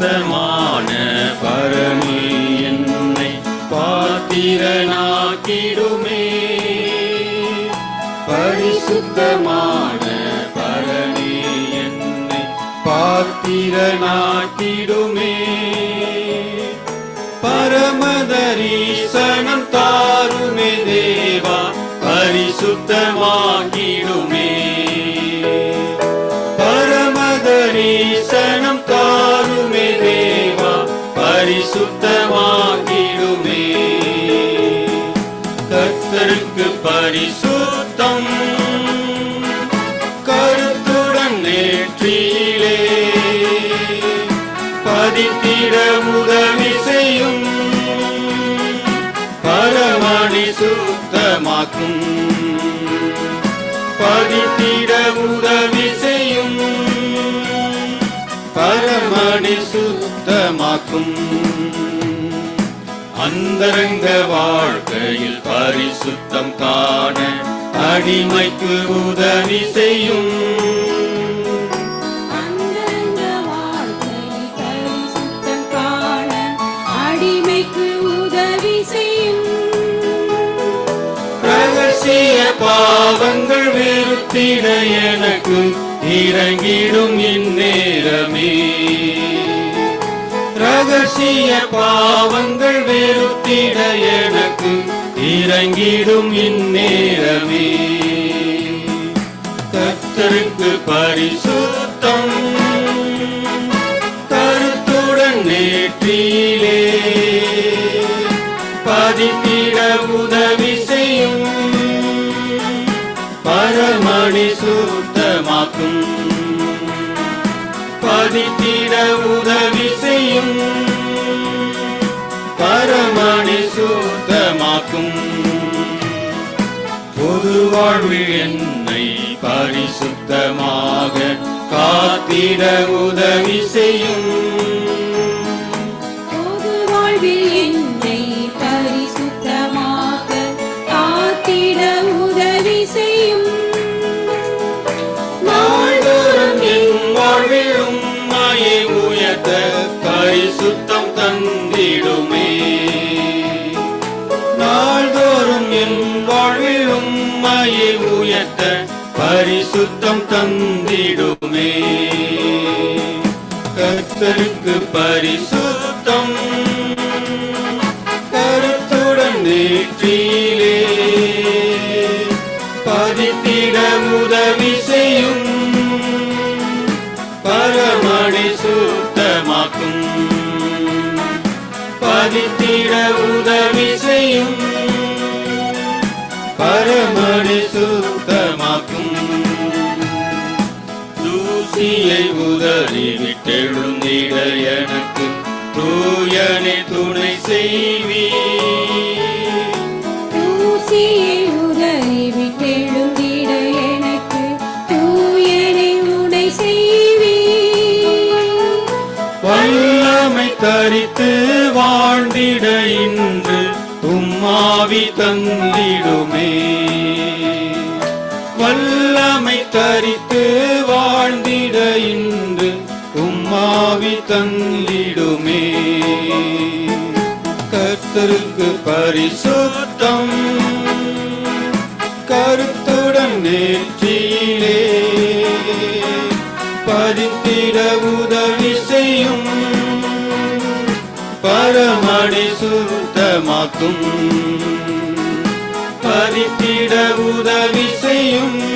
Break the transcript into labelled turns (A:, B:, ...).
A: பரிசுத்தமான பரமே என்னை பாத்திரனாக்கிடுமே. பரிசுத்தமான பரமே என்னை பாத்திரனாக்கிடுமே. பரமதரீசனம் தாருமே தேவா பரிசுத்தமாகிடுமே பரிசுத்தமாகிடுமே கர்த்தருக்கு பரிசுத்தம். கருத்துடன் நேற்றிலே பதித்திட உதவி செய்யும் பரமணி சுத்தமாக்கும் பதித்திட உதவி பரமணி சுத்தமாக்கும் அந்தரங்க வாழ்க்கையில் பரிசுத்தம் காண அடிமைக்கு உதவி செய்யும். பாவங்கள் வெறுத்திட எனக்கு இறங்கிடும் இந்நேரமே. ரகசிய பாவங்கள் வெறுத்திட எனக்கு இறங்கிடும் இந்நேரமே. கத்தருக்கு பரிசுத்தம் கருத்துடன் நேற்றிலே பதித்திட உதவி செய்யும். பரமணி சுத்தமாக்கும் சாதித்திட உதவி செய்யும் பரமணி சுத்தமாக்கும். பொது வாழ்வில் என்னை பரிசுத்தமாக காத்திட உதவி செய்யும். உம்மையை உயர்த்த பரிசுத்தம் தந்திடுமே. கர்த்தருக்கு பரிசுத்தம் கருத்துடன் நேற்றிலே. பதித்திட உதவி செய்யும் பரமணி சுத்தமாக்கும். பதித்திட உதவி செய்யும் சுத்தமாக்கும். தூசியை உதறி விட்டெழுந்திட எனக்கு. தூயனை துணை செய்வீ
B: தூசியை உதறி விட்டெழுந்திட எனக்கு. தூயனை உடை செய்வி
A: வல்லமை தரித்து வாழ்ந்திட இன்று. உம்மாவி தந்திடுமே. உம்மாவி தந்திடுமே. கர்த்தருக்கு பரிசுத்தம். கருத்துடன் நேற்றியிலே பதித்திட உதவி செய்யும். பரமடி சுத்தமாக்கும் பதித்திட உதவி செய்யும்.